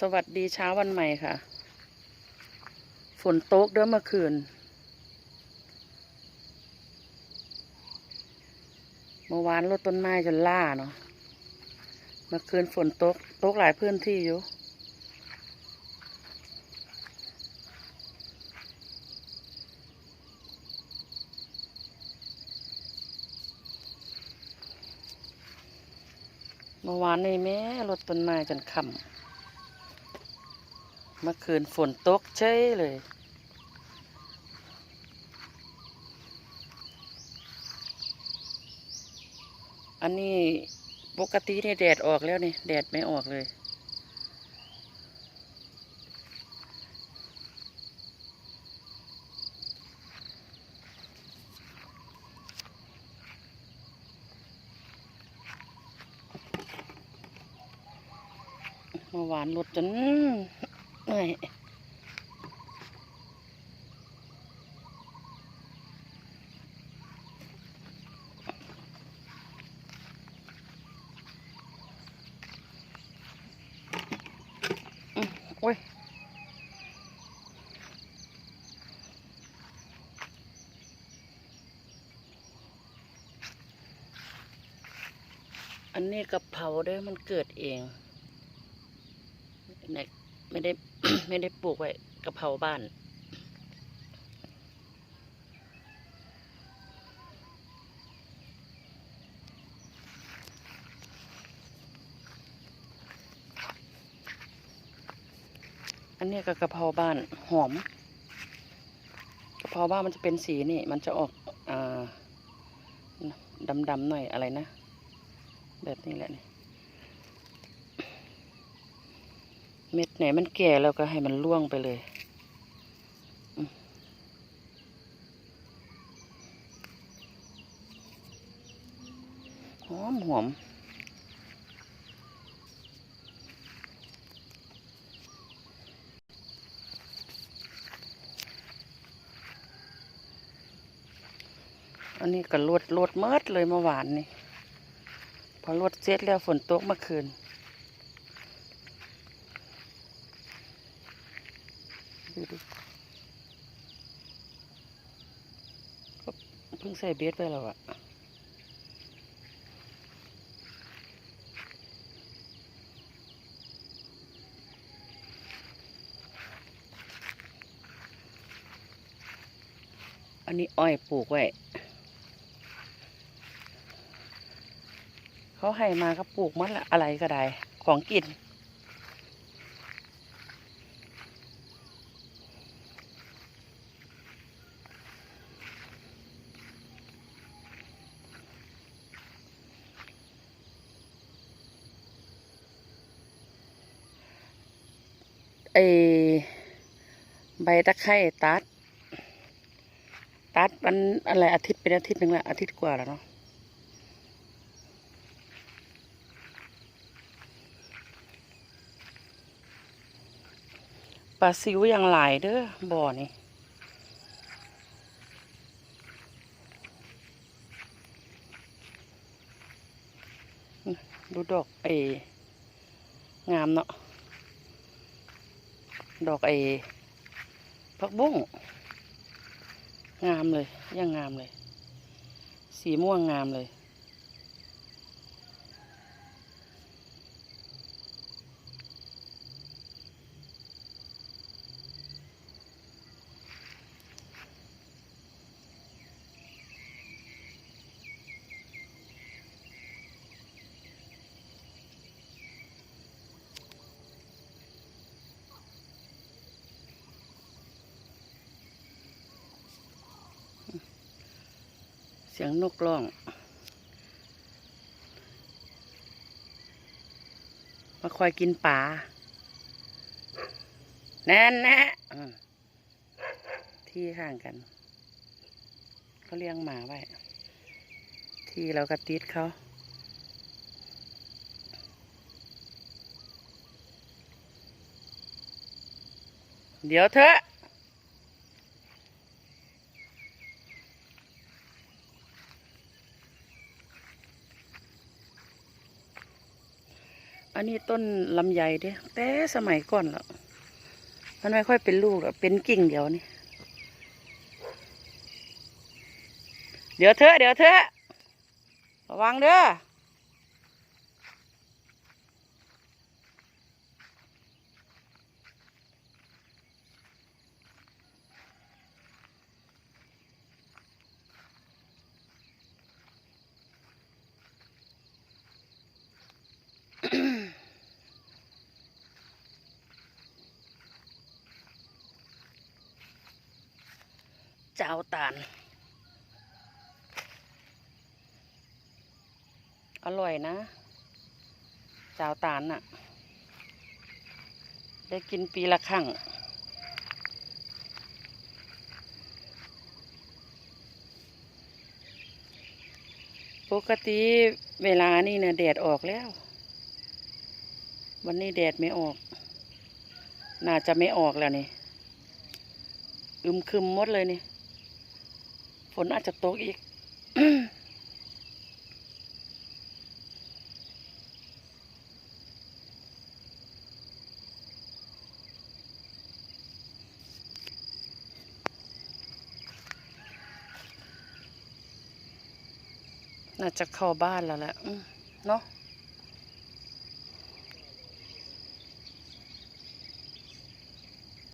สวัสดีเช้าวันใหม่ค่ะ ฝนตกเด้อเมื่อคืนเมื่อวานรถต้นไม้จนล่าเนาะเมื่อคืนฝนตกตกหลายพื้นที่อยู่ เมื่อวานนี่แม่รถต้นไม้จนค่ำ เมื่อคืนฝนตกเฉยเลย อันนี้ปกติเนี่ยแดดออกแล้วนี่ แดดไม่ออกเลยเมื่อวานรถจน เหนื่อยอืมโอ้ยอันนี้กะเพราด้อมันเกิดเองไม่ย ไม่ได้ไม่ได้ปลูกไว้กะเพราบ้าน อันนี้ก็กะเพราบ้านหอมกะเพราบ้านมันจะเป็นสีนี่ มันจะออกอ่าดำๆหน่อยอะไรนะ แบบนี้แหละนี่ เม็ดไหนมันแก่แล้วก็ให้มันร่วงไปเลย หอมหอมอันนี้ก็รดรดเมิดเลยเมื่อวานนี่ พอรดเสร็จแล้วฝนตกเมื่อคืน ดูดิก็ เพิ่งใส่เบสไปแล้วอะอันนี้อ้อยปลูกไว้ เขาให้มาก็ปลูกมันละอะไรก็ได้ ของกิน ไอใบตะไคร่ตัด ตัดมันอะไรอาทิตย์เป็นอาทิตย์หนึ่งละอาทิตย์กว่าแล้วเนาะปลาซิวยังหลายเด้อบ่อนี่ดูดอกไองามเนาะ ดอกไอ้ผักบุ้งงามเลยยังงามเลย สีม่วงงามเลย สียงนกร้องมาคอยกินปลาแน่นแน่ที่ห่างกันเขาเลี้ยงหมาไว้ ที่เราก็ติดเขาเดี๋ยวเถอะ อันนี้ต้นลำไยเด้แต่สมัยก่อนแล้วมันไม่ค่อยเป็นลูกหรอกเป็นกิ่งเดียวนี่เดี๋ยวเธอเดี๋ยวเธอระวังเด้อ เจ้าตาล อร่อยนะเจ้าตาลน่ะ ได้กินปีละครั้งปกติเวลานี่นี่ยแดดออกแล้ว วันนี้แดดไม่ออก น่าจะไม่ออกแล้วนี่ อึมครึมมดเลยนี่ ฝนอาจจะตกอีก น่าจะเข้าบ้านแล้วแหละเนาะ